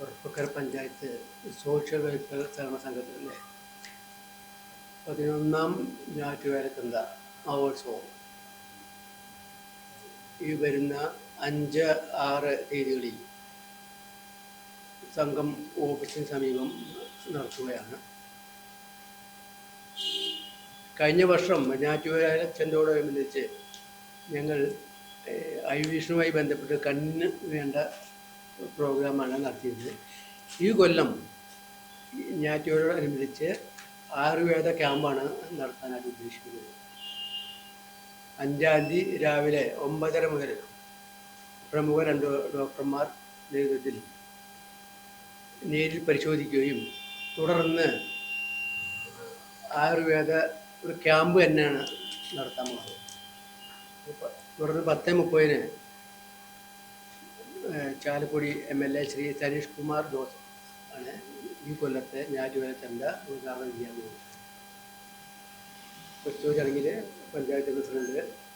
ഉറപ്പക്കര panchayat social welfare സഹകരണ സംഘത്തിലെ പതിനൊന്നാം ഞാറ്റുവേലക്കന്ത മഹോത്സവം. ഈ വരുന്ന അഞ്ച് ആറ് തീയതികളിൽ സംഘം ഓഫീസിന് സമീപം നടത്തുകയാണ്. കഴിഞ്ഞ വർഷം ഞാറ്റുവേലച്ചന്റോടനുബന്ധിച്ച് ഞങ്ങൾ ഐ വിഷനുമായി ബന്ധപ്പെട്ട് കണ്ണിന് വേണ്ട പ്രോഗ്രാമാണ് നടത്തിയത്. ഈ കൊല്ലം ഞാറ്റോടനുബന്ധിച്ച് ആയുർവേദ ക്യാമ്പാണ് നടത്താനായിട്ട് ഉദ്ദേശിക്കുന്നത്. അഞ്ചാം തീയതി രാവിലെ ഒമ്പതര മുതൽ പ്രമുഖ രണ്ട് ഡോക്ടർമാർ നേതൃത്വത്തിൽ നേരിൽ പരിശോധിക്കുകയും തുടർന്ന് ആയുർവേദ ഒരു ക്യാമ്പ് തന്നെയാണ് നടത്താൻ പോകുന്നത്. തുടർന്ന് പത്ത് മുപ്പതിന് Chalakudy M L A Shri Sareesh Kumar Joseph ആണ് ഈ കൊല്ലത്തെ ഞാറ്റുവേല ചന്ത ഉദ്ഘാടനം ചെയ്യാൻ പോകുന്നത്. ചടങ്ങിൽ പഞ്ചായത്ത് പ്രസിഡന്റ്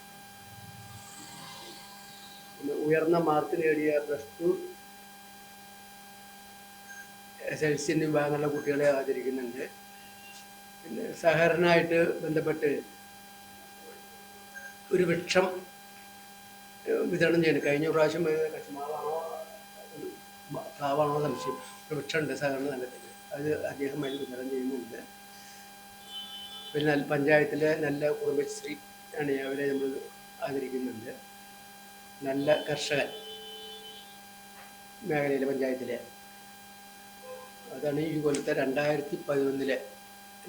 ഉയർന്ന മാർക്ക് നേടിയ plus two S L C വിഭാഗങ്ങളിലെ കുട്ടികളെ ആദരിക്കുന്നുണ്ട്. പിന്നെ സഹകരണമായിട്ട് ബന്ധപ്പെട്ട് ഒരു വൃക്ഷം വിതരണം ചെയ്യുന്നത് കഴിഞ്ഞ പ്രാവശ്യം മ- പ്ലാവാണോ സംശയം ഒരു വൃക്ഷമുണ്ട് സഹകരണ സംഘത്തിൽ അത് അദ്ദേഹം അതിൽ വിതരണം ചെയ്യുന്നുണ്ട്. പിന്നെ പഞ്ചായത്തിലെ നല്ല കുടുംബശ്രീ ആണ് അവരെ നമ്മൾ ആദരിക്കുന്നുണ്ട്. നല്ല കർഷകൻ മേഖലയിലെ പഞ്ചായത്തിലെ. അതാണ് ഈ കൊല്ലത്തെ രണ്ടായിരത്തി പതിനൊന്നിലെ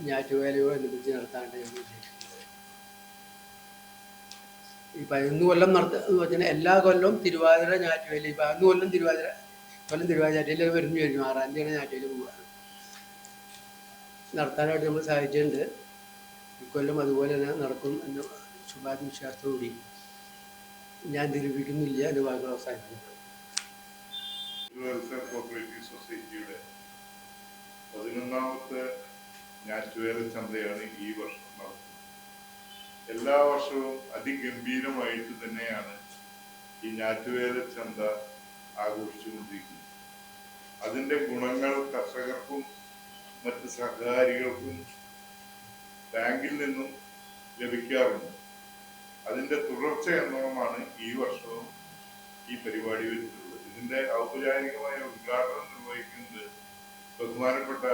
ഞാറ്റുവേലയോടനുബന്ധിച്ച് നടത്താണ്ട് ഞാൻ ഉദ്ദേശിക്കുന്നത്. ഈ പതിനൊന്ന് കൊല്ലം നടത്ത എന്ന് പറഞ്ഞാൽ എല്ലാ കൊല്ലവും തിരുവാതിര ഞാറ്റുവേല ഈ പതിനൊന്ന് കൊല്ലം തിരുവാതിര കൊല്ലം ഞാറ്റുവേല വരുന്നു ചോദിക്കും. ആറാം തീയതിയാണ് ഞാറ്റയിൽ പോവുക. നടത്താനായിട്ട് നമ്മൾ സാധിച്ചിട്ടുണ്ട്. ഇക്കൊല്ലം അതുപോലെ തന്നെ നടക്കും എന്ന ശുഭാത്മവിശ്വാസത്തോടുകൂടി ഞാൻ ധരിപ്പിക്കുന്നില്ല എന്റെ വാക്കുകൾ അവസാനിക്കുന്നു പതിനൊന്നാമത്തെ ഞാറ്റുവേല ചന്തയാണ് ഈ വർഷം നടത്തുന്നത്. എല്ലാ വർഷവും അതിഗംഭീരമായിട്ട് തന്നെയാണ് ഈ ഞാറ്റുവേല ചന്ത ആഘോഷിച്ചുകൊണ്ടിരിക്കുന്നത് അതിന്റെ ഗുണങ്ങൾ കർഷകർക്കും മറ്റ് സഹകാരികൾക്കും ബാങ്കിൽ നിന്നും ലഭിക്കാറുണ്ട്. അതിന്റെ തുടർച്ച എന്നോണമാണ് ഈ വർഷവും ഈ പരിപാടി വെച്ചിട്ടുള്ളത്. ഇതിന്റെ ഔപചാരികമായ ഉദ്ഘാടനം നിർവഹിക്കുന്നത് ബഹുമാനപ്പെട്ട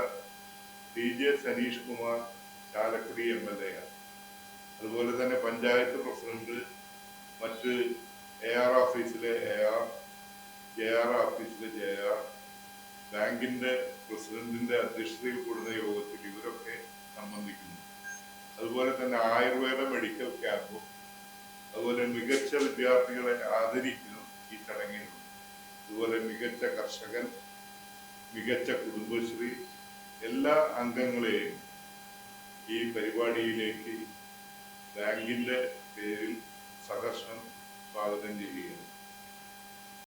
T J Saneesh Kumar Chalakudy M L A അതുപോലെ തന്നെ പഞ്ചായത്ത് പ്രസിഡന്റ് മറ്റ് എ ആർ ഓഫീസിലെ എ ആർ ജെ ആർ ഓഫീസിലെ ജെ ആർ ബാങ്കിന്റെ പ്രസിഡന്റിന്റെ അധ്യക്ഷതയിൽ കൂടുന്ന യോഗത്തിൽ ഇവരൊക്കെ സംബന്ധിക്കുന്നു. അതുപോലെ തന്നെ ആയുർവേദ മെഡിക്കൽ ക്യാമ്പും അതുപോലെ മികച്ച വിദ്യാർത്ഥികളെ ആദരിക്കുന്നു ഈ ചടങ്ങിൽ. അതുപോലെ മികച്ച കർഷകൻ മികച്ച കുടുംബശ്രീ എല്ലാ അംഗങ്ങളെയും ഈ പരിപാടിയിലേക്ക് ബാങ്കിന്റെ പേരിൽ സഹർഷം സ്വാഗതം ചെയ്യുകയാണ്.